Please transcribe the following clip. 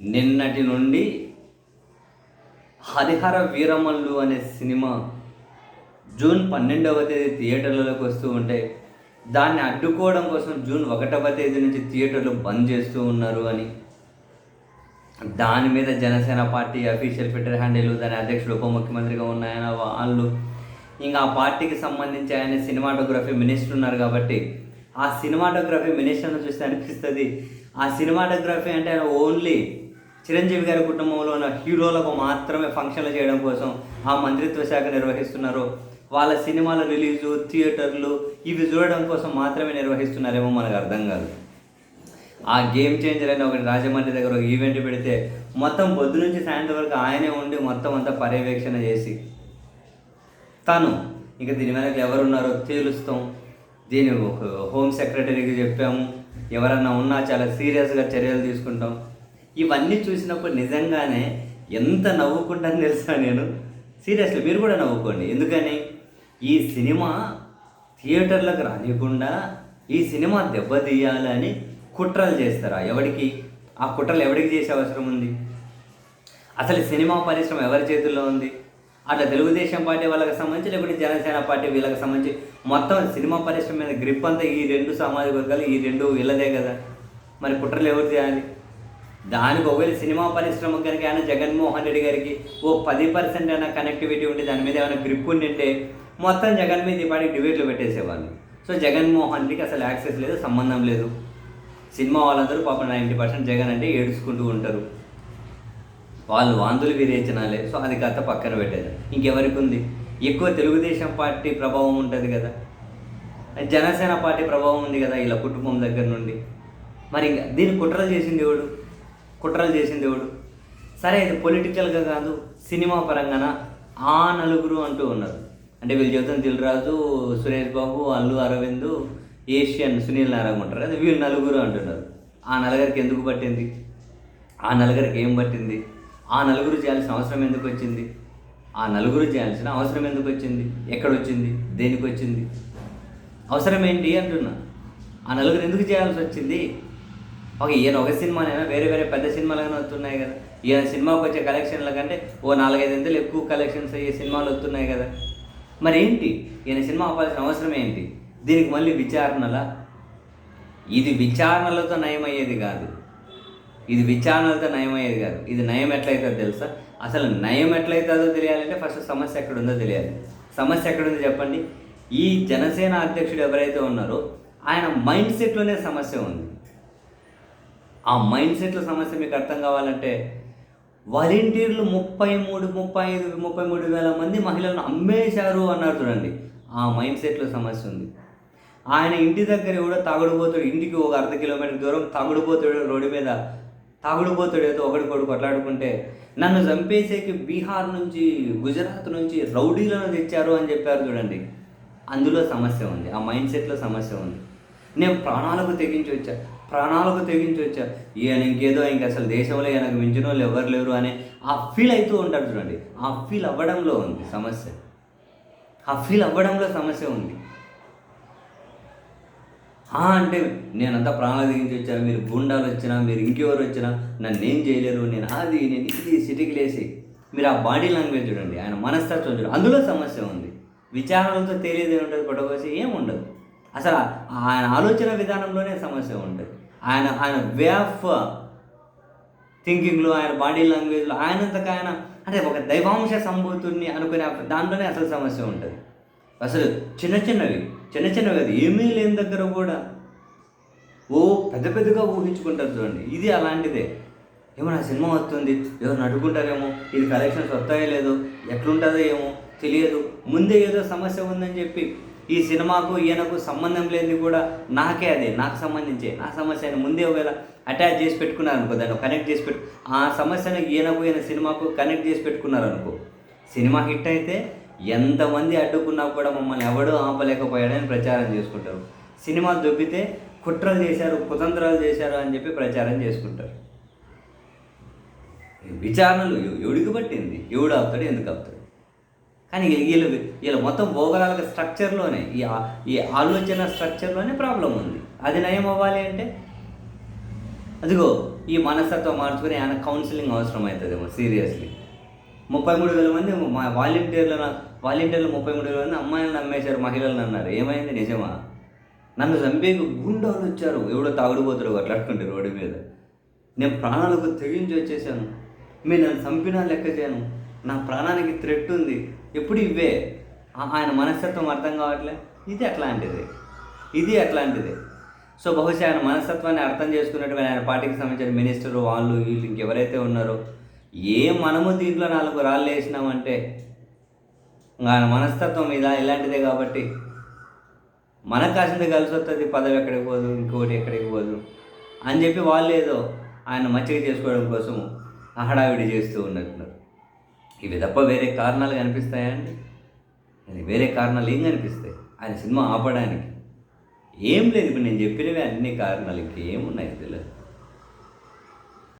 నిన్నటి నుండి హరిహర వీరమల్లు అనే సినిమా జూన్ పన్నెండవ తేదీ థియేటర్లలోకి వస్తూ ఉంటే దాన్ని అడ్డుకోవడం కోసం జూన్ ఒకటవ తేదీ నుంచి థియేటర్లు బంద్ చేస్తూ ఉన్నారు అని. దాని మీద Janasena party official Twitter handle దాని అధ్యక్షుడు ఉప ముఖ్యమంత్రిగా ఉన్న ఆయన వాళ్ళు. ఇంకా ఆ పార్టీకి సంబంధించి ఆయన సినిమాటోగ్రఫీ మినిస్టర్ ఉన్నారు కాబట్టి ఆ సినిమాటోగ్రఫీ మినిస్టర్ను చూస్తే అనిపిస్తుంది. ఆ సినిమాటోగ్రఫీ అంటే ఆయన ఓన్లీ చిరంజీవి గారి కుటుంబంలో ఉన్న హీరోలకు మాత్రమే ఫంక్షన్లు చేయడం కోసం ఆ మంత్రిత్వ శాఖ నిర్వహిస్తున్నారు వాళ్ళ సినిమాల రిలీజు థియేటర్లు ఇవి చూడడం కోసం మాత్రమే నిర్వహిస్తున్నారేమో మనకు అర్థం కాదు. ఆ గేమ్ చేంజర్ అని ఒకటి రాజమండ్రి దగ్గర ఒక ఈవెంట్ పెడితే మొత్తం పొద్దు నుంచి సాయంత్రం వరకు ఆయనే ఉండి మొత్తం అంతా పర్యవేక్షణ చేసి తను ఇంకా దీని వెనక ఎవరున్నారో తేలుస్తాం. దీని ఒక హోమ్ సెక్రటరీకి చెప్పాము ఎవరన్నా ఉన్నా చాలా సీరియస్గా చర్యలు తీసుకుంటాం. ఇవన్నీ చూసినప్పుడు నిజంగానే ఎంత నవ్వుకుంటాను తెలుసా నేను? సీరియస్లీ మీరు కూడా నవ్వుకోండి. ఎందుకని? ఈ సినిమా థియేటర్లకు రానియకుండా ఈ సినిమా దెబ్బతీయాలని కుట్రలు చేస్తారా? ఎవడికి? ఆ కుట్రలు ఎవడికి చేసే అవసరం ఉంది? అసలు సినిమా పరిశ్రమ ఎవరి చేతుల్లో ఉంది? అట్లా తెలుగుదేశం పార్టీ వాళ్ళకి సంబంధించి లేకుంటే జనసేన పార్టీ వీళ్ళకి సంబంధించి మొత్తం సినిమా పరిశ్రమ మీద గ్రిప్ అంతా ఈ రెండు సామాజిక వర్గాలు ఈ రెండు వీళ్ళదే కదా? మరి కుట్రలు ఎవరు చేయాలి? దానికి ఒకవేళ సినిమా పరిశ్రమ కనుక ఆయన జగన్మోహన్ రెడ్డి గారికి ఓ పది పర్సెంట్ అయినా కనెక్టివిటీ ఉండి దాని మీద ఏమైనా గ్రిప్ ఉండింటే మొత్తం జగన్ మీద పడి డిబేట్లు పెట్టేసేవాళ్ళు. సో జగన్మోహన్ రెడ్డికి అసలు యాక్సెస్ లేదు సంబంధం లేదు. సినిమా వాళ్ళందరూ పాపం నైంటీ పర్సెంట్ జగన్ అంటే ఏడుచుకుంటూ ఉంటారు. వాళ్ళు వాంతులు విరేచనాలే. సో అది కథ పక్కన పెట్టేది ఇంకెవరికి ఉంది? ఎక్కువ తెలుగుదేశం పార్టీ ప్రభావం ఉంటుంది కదా. జనసేన పార్టీ ప్రభావం ఉంది కదా ఇలా కుటుంబం దగ్గర నుండి. మరి ఇంకా దీన్ని కుట్రలు చేసింది ఎవడు? కుట్రలు చేసింది ఎవడు? సరే ఇది పొలిటికల్గా కాదు సినిమా పరంగాన? ఆ నలుగురు అంటూ ఉన్నారు. అంటే వీళ్ళు చెబుతున్న దిల్రాజు సురేష్ బాబు అల్లు అరవింద్ ఏషియన్ సునీల్ నారాయణ ఉంటారు అది వీళ్ళు నలుగురు అంటున్నారు. ఆ నలుగురికి ఎందుకు పట్టింది? ఆ నలుగురికి ఏం పట్టింది? ఆ నలుగురు చేయాల్సిన అవసరం ఎందుకు వచ్చింది? ఆ నలుగురు చేయాల్సిన అవసరం ఎందుకు వచ్చింది? ఎక్కడ వచ్చింది? దేనికి వచ్చింది? అవసరం ఏంటి అంటున్నా. ఆ నలుగురు ఎందుకు చేయాల్సి వచ్చింది? ఒక ఈయన ఒక సినిమానైనా వేరే వేరే పెద్ద సినిమాలుగానే వస్తున్నాయి కదా. ఈయన సినిమాకి వచ్చే కలెక్షన్ల కంటే ఓ నాలుగైదు ఎంతలు ఎక్కువ కలెక్షన్స్ అయ్యే సినిమాలు వస్తున్నాయి కదా. మరి ఏంటి? ఈయన సినిమా అవ్వాల్సిన అవసరం ఏంటి? దీనికి మళ్ళీ విచారణలా? ఇది విచారణలతో నయమయ్యేది కాదు. ఇది విచారణలతో నయమయ్యేది కాదు. ఇది నయం ఎట్లయితుందో తెలుసా? అసలు నయం ఎట్లయితుందో తెలియాలంటే ఫస్ట్ సమస్య ఎక్కడుందో తెలియాలి. సమస్య ఎక్కడుందో చెప్పండి. ఈ జనసేన అధ్యక్షుడు ఎవరైతే ఉన్నారో ఆయన మైండ్ సెట్లోనే సమస్య ఉంది. ఆ మైండ్ సెట్ల సమస్య మీకు అర్థం కావాలంటే వాలంటీర్లు ముప్పై మూడు ముప్పై ఐదు ముప్పై మూడు వేల మంది మహిళలను అమ్మేశారు అన్నారు చూడండి. ఆ మైండ్ సెట్లో సమస్య ఉంది. ఆయన ఇంటి దగ్గర కూడా తాగుడుపోతాడు ఇంటికి ఒక అర్ధ కిలోమీటర్ దూరం తాగుడుపోతాడు రోడ్డు మీద తాగుడుపోతాడు ఏదో ఒకటి కొడు కొట్లాడుకుంటే నన్ను చంపేసేకి బీహార్ నుంచి గుజరాత్ నుంచి రౌడీలను తెచ్చారు అని చెప్పారు చూడండి. అందులో సమస్య ఉంది. ఆ మైండ్ సెట్లో సమస్య ఉంది. నేను ప్రాణాలకు తెగించి వచ్చాను ప్రాణాలకు తెగించి వచ్చారు. ఈయన ఇంకేదో ఇంక అసలు దేశంలో ఈయనకు మించిన వాళ్ళు ఎవరు లేరు అనే ఆ ఫీల్ అవుతూ ఉంటారు చూడండి. ఆ ఫీల్ అవ్వడంలో ఉంది సమస్య. ఆ ఫీల్ అవ్వడంలో సమస్య ఉంది. ఆ అంటే నేనంతా ప్రాణాలు దిగించి వచ్చాను. మీరు గుండాలు వచ్చినా మీరు ఇంకెవరు వచ్చినా నన్ను ఏం చేయలేరు. నేను అది నేను ఇది సిటీకి లేసి. మీరు ఆ బాడీ లాంగ్వేజ్ చూడండి. ఆయన మనస్తత్వం చూడండి అందులో సమస్య ఉంది. విచారాలతో తెలియదు ఉంటుంది పట్టుకోసి ఏం ఉండదు అసలు ఆయన ఆలోచన విధానంలోనే సమస్య ఉంటుంది ఆయన ఆయన వే ఆఫ్ థింకింగ్లో ఆయన బాడీ లాంగ్వేజ్లో ఆయనంతకు ఆయన అంటే ఒక దైవాంశ సంభూతుడిని అనుకునే దాంట్లోనే అసలు సమస్య ఉంటుంది అసలు చిన్న చిన్నవి చిన్న చిన్నవి అది ఏమీ లేని దగ్గర కూడా ఓ పెద్ద పెద్దగా ఊహించుకుంటారు చూడండి. ఇది అలాంటిదే. ఏమన్నా సినిమా వస్తుంది ఎవరు అడుగుంటారేమో ఇది కలెక్షన్స్ వస్తాయో లేదో ఎట్లుంటుందో ఏమో తెలియదు. ముందే ఏదో సమస్య ఉందని చెప్పి ఈ సినిమాకు ఈయనకు సంబంధం లేనిది కూడా నాకే అది నాకు సంబంధించి నా సమస్యను ముందే ఒకవేళ అటాచ్ చేసి పెట్టుకున్నారు అనుకో దాన్ని కనెక్ట్ చేసి పెట్టు ఆ సమస్యను ఈయనకు ఈయన సినిమాకు కనెక్ట్ చేసి పెట్టుకున్నారు అనుకో సినిమా హిట్ అయితే ఎంతమంది అడ్డుకున్నా కూడా మమ్మల్ని ఎవడూ ఆపలేకపోయాడని ప్రచారం చేసుకుంటారు సినిమా దొబ్బితే కుట్రలు చేశారు కుతంత్రాలు చేశారు అని చెప్పి ప్రచారం చేసుకుంటారు విచారణలు ఎవడికి పట్టింది ఎవడు ఆపుతాడు ఎందుకు ఆపుతాడు కానీ వీళ్ళు వీళ్ళ మొత్తం భోగరాల స్ట్రక్చర్లోనే ఈ ఈ ఆలోచన స్ట్రక్చర్లోనే ప్రాబ్లం ఉంది. అది నయం అవ్వాలి అంటే అదిగో ఈ మనస్తత్వం మార్చుకుని ఆయన కౌన్సిలింగ్ అవసరం అవుతుందేమో సీరియస్లీ. ముప్పై మూడు వేల మంది మా వాలంటీర్ల వాలంటీర్లు ముప్పై మూడు వేల మంది అమ్మాయిలను నమ్మేశారు మహిళలను అన్నారు. ఏమైంది నిజమా? నన్ను చంపేకి గుండాలు వచ్చారు. ఎవడో తాగుడుపోతారు అట్లాడుకుంటే రోడ్డు మీద. నేను ప్రాణాలకు తెగించి వచ్చేసాను. మీరు నన్ను చంపినా లెక్క చేయను. నా ప్రాణానికి థ్రెట్ ఉంది ఎప్పుడు ఇవే ఆయన మనస్తత్వం అర్థం కావట్లే? ఇది అట్లాంటిది. ఇది అట్లాంటిది. సో బహుశా ఆయన మనస్తత్వాన్ని అర్థం చేసుకున్నట్టుగా ఆయన పార్టీకి సంబంధించిన మినిస్టర్ వాళ్ళు వీళ్ళు ఇంకెవరైతే ఉన్నారో ఏ మనము దీంట్లో నాలుగు రాళ్ళు వేసినామంటే ఆయన మనస్తత్వం ఇలా ఇలాంటిదే కాబట్టి మనకు కాసింది కలిసి వస్తుంది పదవి ఎక్కడికి పోదు ఇంకోటి ఎక్కడికి పోదు అని చెప్పి వాళ్ళు ఏదో ఆయన మంచిగా చేసుకోవడం కోసం హడావిడి చేస్తూ ఉన్నట్టున్నారు. ఇవి తప్ప వేరే కారణాలు కనిపిస్తాయా అండి? అది వేరే కారణాలు ఏం కనిపిస్తాయి? ఆయన సినిమా ఆపడానికి ఏం లేదు. ఇప్పుడు నేను చెప్పినవి అన్ని కారణాలు ఇంకేమున్నాయి తెలియదు.